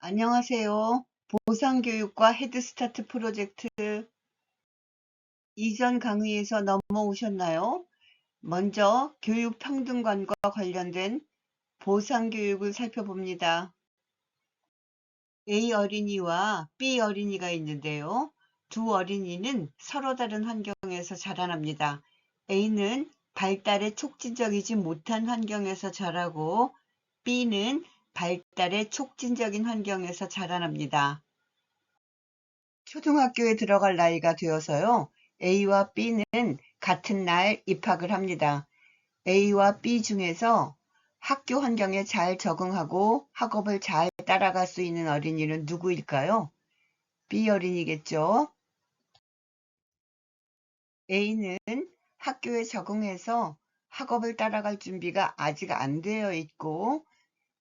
안녕하세요. 보상교육과 헤드스타트 프로젝트 이전 강의에서 넘어오셨나요? 먼저 교육평등관과 관련된 보상교육을 살펴봅니다. A 어린이와 B 어린이가 있는데요. 두 어린이는 서로 다른 환경에서 자라납니다. A는 발달에 촉진적이지 못한 환경에서 자라고 B는 발달에 촉진적인 환경에서 자라납니다. 초등학교에 들어갈 나이가 되어서요. A와 B는 같은 날 입학을 합니다. A와 B 중에서 학교 환경에 잘 적응하고 학업을 잘 따라갈 수 있는 어린이는 누구일까요? B 어린이겠죠. A는 학교에 적응해서 학업을 따라갈 준비가 아직 안 되어 있고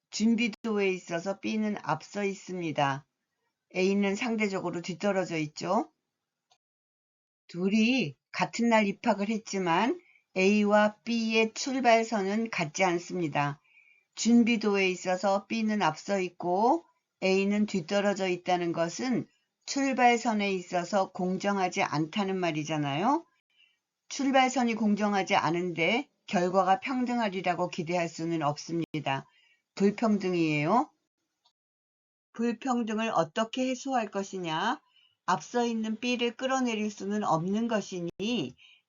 준비도에 있어서 B는 앞서 있습니다. A는 상대적으로 뒤떨어져 있죠. 둘이 같은 날 입학을 했지만 A와 B의 출발선은 같지 않습니다. 준비도에 있어서 B는 앞서 있고 A는 뒤떨어져 있다는 것은 출발선에 있어서 공정하지 않다는 말이잖아요. 출발선이 공정하지 않은데 결과가 평등하리라고 기대할 수는 없습니다. 불평등이에요. 불평등을 어떻게 해소할 것이냐? 앞서 있는 B를 끌어내릴 수는 없는 것이니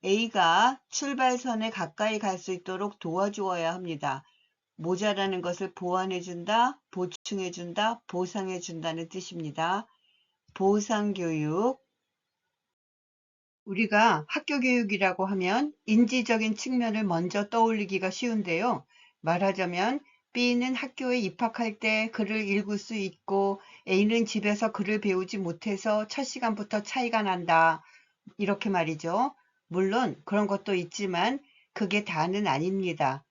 A가 출발선에 가까이 갈 수 있도록 도와주어야 합니다. 모자라는 것을 보완해준다, 보충해준다, 보상해준다는 뜻입니다. 보상교육 우리가 학교교육이라고 하면 인지적인 측면을 먼저 떠올리기가 쉬운데요. 말하자면 B는 학교에 입학할 때 글을 읽을 수 있고 A는 집에서 글을 배우지 못해서 첫 시간부터 차이가 난다. 이렇게 말이죠. 물론 그런 것도 있지만 그게 다는 아닙니다.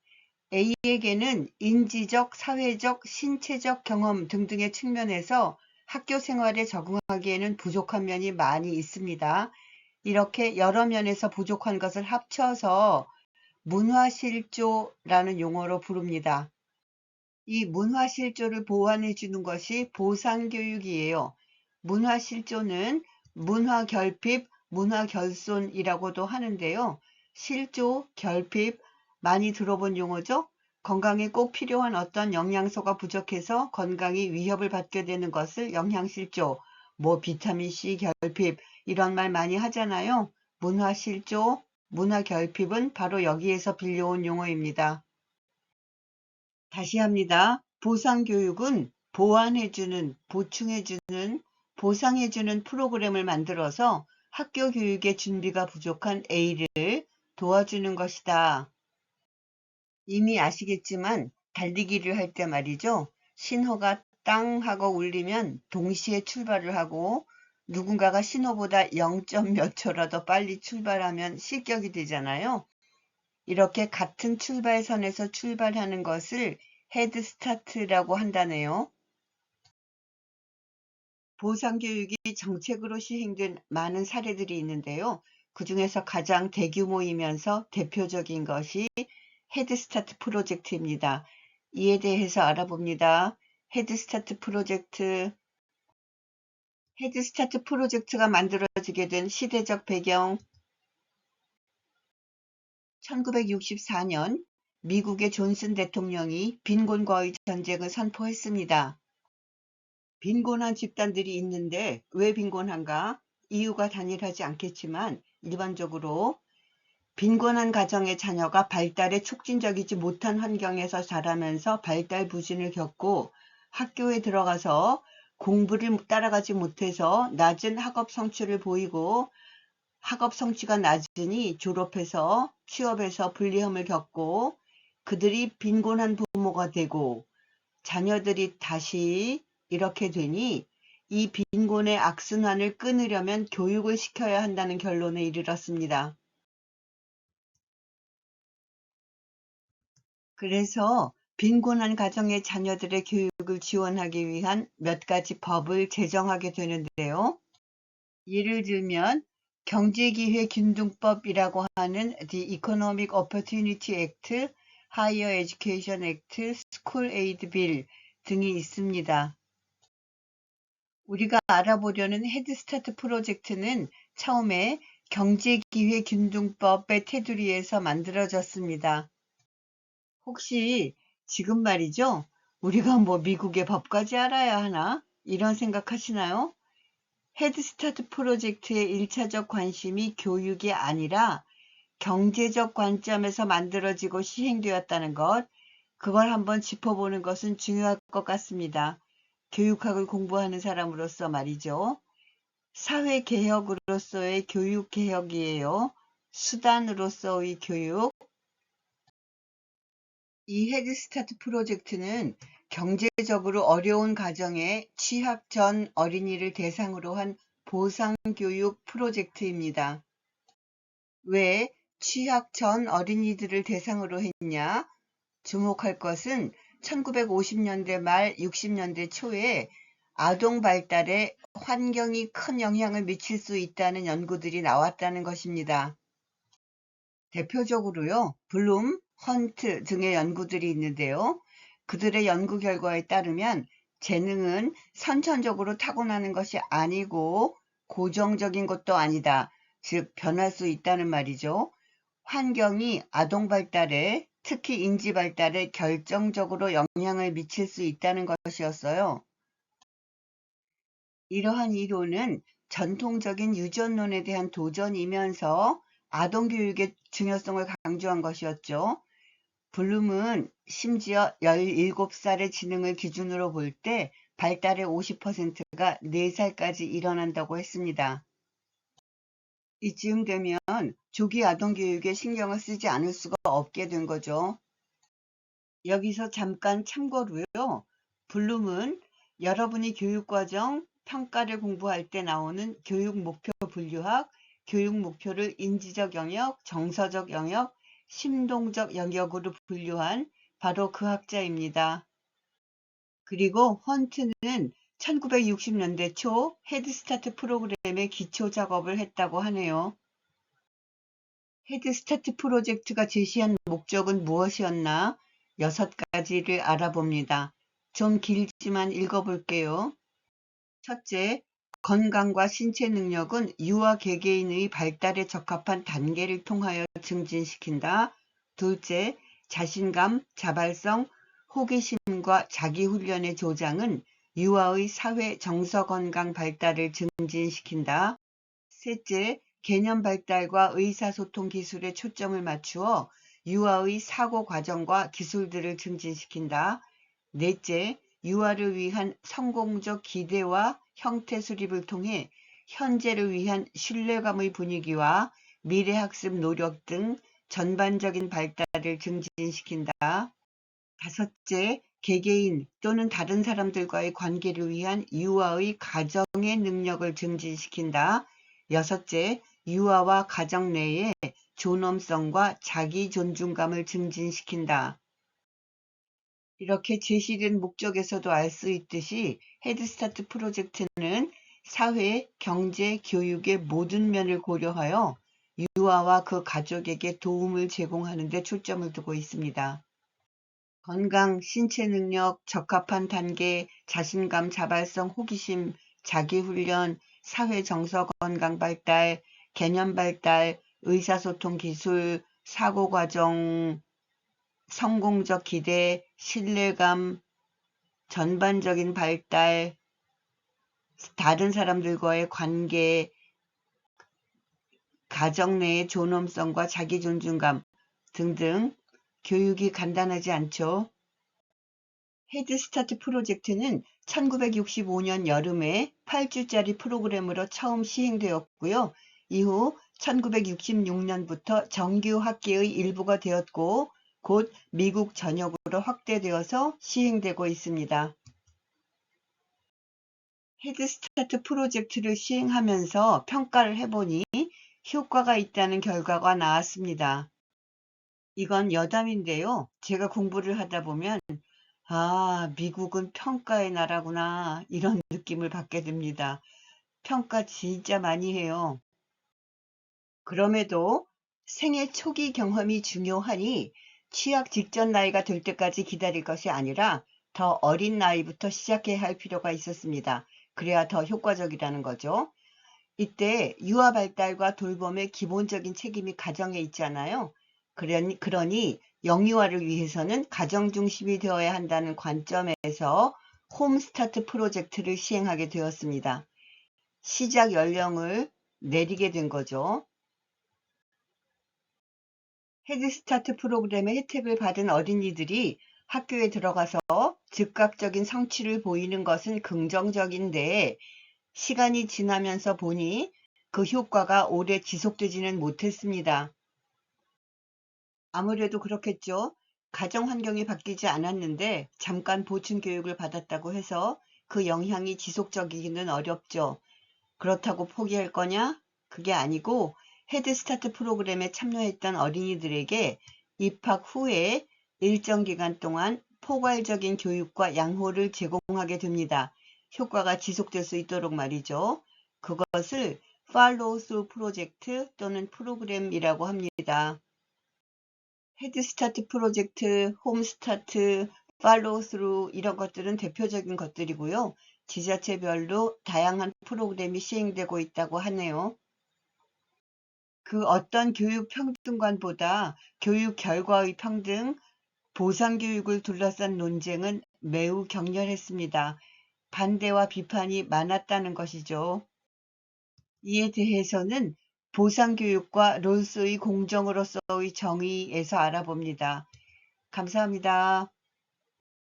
A에게는 인지적, 사회적, 신체적 경험 등등의 측면에서 학교 생활에 적응하기에는 부족한 면이 많이 있습니다. 이렇게 여러 면에서 부족한 것을 합쳐서 문화실조라는 용어로 부릅니다. 이 문화실조를 보완해 주는 것이 보상교육이에요. 문화실조는 문화결핍, 문화결손이라고도 하는데요. 실조, 결핍 많이 들어본 용어죠? 건강에 꼭 필요한 어떤 영양소가 부족해서 건강이 위협을 받게 되는 것을 영양실조, 뭐 비타민C 결핍 이런 말 많이 하잖아요. 문화실조, 문화결핍은 바로 여기에서 빌려온 용어입니다. 다시 합니다. 보상교육은 보완해주는, 보충해주는, 보상해주는 프로그램을 만들어서 학교 교육의 준비가 부족한 A를 도와주는 것이다. 이미 아시겠지만 달리기를 할 때 말이죠. 신호가 땅 하고 울리면 동시에 출발을 하고 누군가가 신호보다 0. 몇 초라도 빨리 출발하면 실격이 되잖아요. 이렇게 같은 출발선에서 출발하는 것을 헤드스타트라고 한다네요. 보상교육이 정책으로 시행된 많은 사례들이 있는데요. 그 중에서 가장 대규모이면서 대표적인 것이 헤드스타트 프로젝트입니다. 이에 대해서 알아봅니다. 헤드스타트 프로젝트 헤드스타트 프로젝트가 만들어지게 된 시대적 배경 1964년 미국의 존슨 대통령이 빈곤과의 전쟁을 선포했습니다. 빈곤한 집단들이 있는데 왜 빈곤한가? 이유가 단일하지 않겠지만 일반적으로 빈곤한 가정의 자녀가 발달에 촉진적이지 못한 환경에서 자라면서 발달 부진을 겪고 학교에 들어가서 공부를 따라가지 못해서 낮은 학업 성취를 보이고 학업 성취가 낮으니 졸업해서 취업에서 불리함을 겪고 그들이 빈곤한 부모가 되고 자녀들이 다시 이렇게 되니 이 빈곤의 악순환을 끊으려면 교육을 시켜야 한다는 결론에 이르렀습니다. 그래서 빈곤한 가정의 자녀들의 교육을 지원하기 위한 몇 가지 법을 제정하게 되는데요. 예를 들면 경제기회균등법이라고 하는 The Economic Opportunity Act, Higher Education Act, School Aid Bill 등이 있습니다. 우리가 알아보려는 헤드스타트 프로젝트는 처음에 경제기회균등법의 테두리에서 만들어졌습니다. 혹시 지금 말이죠? 우리가 뭐 미국의 법까지 알아야 하나? 이런 생각하시나요? 헤드스타트 프로젝트의 1차적 관심이 교육이 아니라 경제적 관점에서 만들어지고 시행되었다는 것, 그걸 한번 짚어보는 것은 중요할 것 같습니다. 교육학을 공부하는 사람으로서 말이죠. 사회개혁으로서의 교육개혁이에요. 수단으로서의 교육. 이 헤드스타트 프로젝트는 경제적으로 어려운 가정의 취학 전 어린이를 대상으로 한 보상교육 프로젝트입니다. 왜 취학 전 어린이들을 대상으로 했냐? 주목할 것은 1950년대 말 60년대 초에 아동 발달에 환경이 큰 영향을 미칠 수 있다는 연구들이 나왔다는 것입니다. 대표적으로요, 블룸, 헌트 등의 연구들이 있는데요. 그들의 연구 결과에 따르면 재능은 선천적으로 타고나는 것이 아니고 고정적인 것도 아니다. 즉, 변할 수 있다는 말이죠. 환경이 아동 발달에 특히 인지 발달에 결정적으로 영향을 미칠 수 있다는 것이었어요. 이러한 이론은 전통적인 유전론에 대한 도전이면서 아동교육의 중요성을 강조한 것이었죠. 블룸은 심지어 17살의 지능을 기준으로 볼 때 발달의 50%가 4살까지 일어난다고 했습니다. 이쯤 되면 조기 아동 교육에 신경을 쓰지 않을 수가 없게 된 거죠. 여기서 잠깐 참고로요. 블룸은 여러분이 교육과정 평가를 공부할 때 나오는 교육 목표 분류학, 교육 목표를 인지적 영역, 정서적 영역, 심동적 영역으로 분류한 바로 그 학자입니다. 그리고 헌트는 1960년대 초 헤드스타트 프로그램의 기초 작업을 했다고 하네요. 헤드스타트 프로젝트가 제시한 목적은 무엇이었나? 여섯 가지를 알아봅니다. 좀 길지만 읽어볼게요. 첫째, 건강과 신체 능력은 유아 개개인의 발달에 적합한 단계를 통하여 증진시킨다. 둘째, 자신감, 자발성, 호기심과 자기훈련의 조장은 유아의 사회 정서 건강 발달을 증진시킨다. 셋째, 개념 발달과 의사소통 기술에 초점을 맞추어 유아의 사고 과정과 기술들을 증진시킨다. 넷째, 유아를 위한 성공적 기대와 형태 수립을 통해 현재를 위한 신뢰감의 분위기와 미래학습 노력 등 전반적인 발달을 증진시킨다. 다섯째, 개개인 또는 다른 사람들과의 관계를 위한 유아의 가정의 능력을 증진시킨다. 여섯째, 유아와 가정 내의 존엄성과 자기 존중감을 증진시킨다. 이렇게 제시된 목적에서도 알 수 있듯이 헤드스타트 프로젝트는 사회, 경제, 교육의 모든 면을 고려하여 유아와 그 가족에게 도움을 제공하는 데 초점을 두고 있습니다. 건강, 신체 능력, 적합한 단계, 자신감, 자발성, 호기심, 자기훈련, 사회 정서 건강 발달, 개념 발달, 의사소통 기술, 사고 과정, 성공적 기대, 신뢰감, 전반적인 발달, 다른 사람들과의 관계, 가정 내의 존엄성과 자기 존중감 등등 교육이 간단하지 않죠. 헤드스타트 프로젝트는 1965년 여름에 8주짜리 프로그램으로 처음 시행되었고요. 이후 1966년부터 정규 학계의 일부가 되었고 곧 미국 전역으로 확대되어서 시행되고 있습니다. 헤드스타트 프로젝트를 시행하면서 평가를 해보니 효과가 있다는 결과가 나왔습니다. 이건 여담인데요. 제가 공부를 하다 보면 아, 미국은 평가의 나라구나 이런 느낌을 받게 됩니다. 평가 진짜 많이 해요. 그럼에도 생애 초기 경험이 중요하니 취약 직전 나이가 될 때까지 기다릴 것이 아니라 더 어린 나이부터 시작해야 할 필요가 있었습니다. 그래야 더 효과적이라는 거죠. 이때 유아 발달과 돌봄의 기본적인 책임이 가정에 있잖아요. 그러니, 그러니 영유아를 위해서는 가정 중심이 되어야 한다는 관점에서 홈스타트 프로젝트를 시행하게 되었습니다. 시작 연령을 내리게 된 거죠. 헤드스타트 프로그램의 혜택을 받은 어린이들이 학교에 들어가서 즉각적인 성취를 보이는 것은 긍정적인데 시간이 지나면서 보니 그 효과가 오래 지속되지는 못했습니다. 아무래도 그렇겠죠. 가정 환경이 바뀌지 않았는데 잠깐 보충 교육을 받았다고 해서 그 영향이 지속적이기는 어렵죠. 그렇다고 포기할 거냐? 그게 아니고 헤드스타트 프로그램에 참여했던 어린이들에게 입학 후에 일정 기간 동안 포괄적인 교육과 양호를 제공하게 됩니다. 효과가 지속될 수 있도록 말이죠. 그것을 팔로우 스루 프로젝트 또는 프로그램이라고 합니다. 헤드스타트 프로젝트, 홈스타트, 팔로우 스루 이런 것들은 대표적인 것들이고요. 지자체별로 다양한 프로그램이 시행되고 있다고 하네요. 그 어떤 교육 평등관보다 교육 결과의 평등, 보상 교육을 둘러싼 논쟁은 매우 격렬했습니다. 반대와 비판이 많았다는 것이죠. 이에 대해서는 보상교육과 롤스의 공정으로서의 정의에서 알아봅니다. 감사합니다.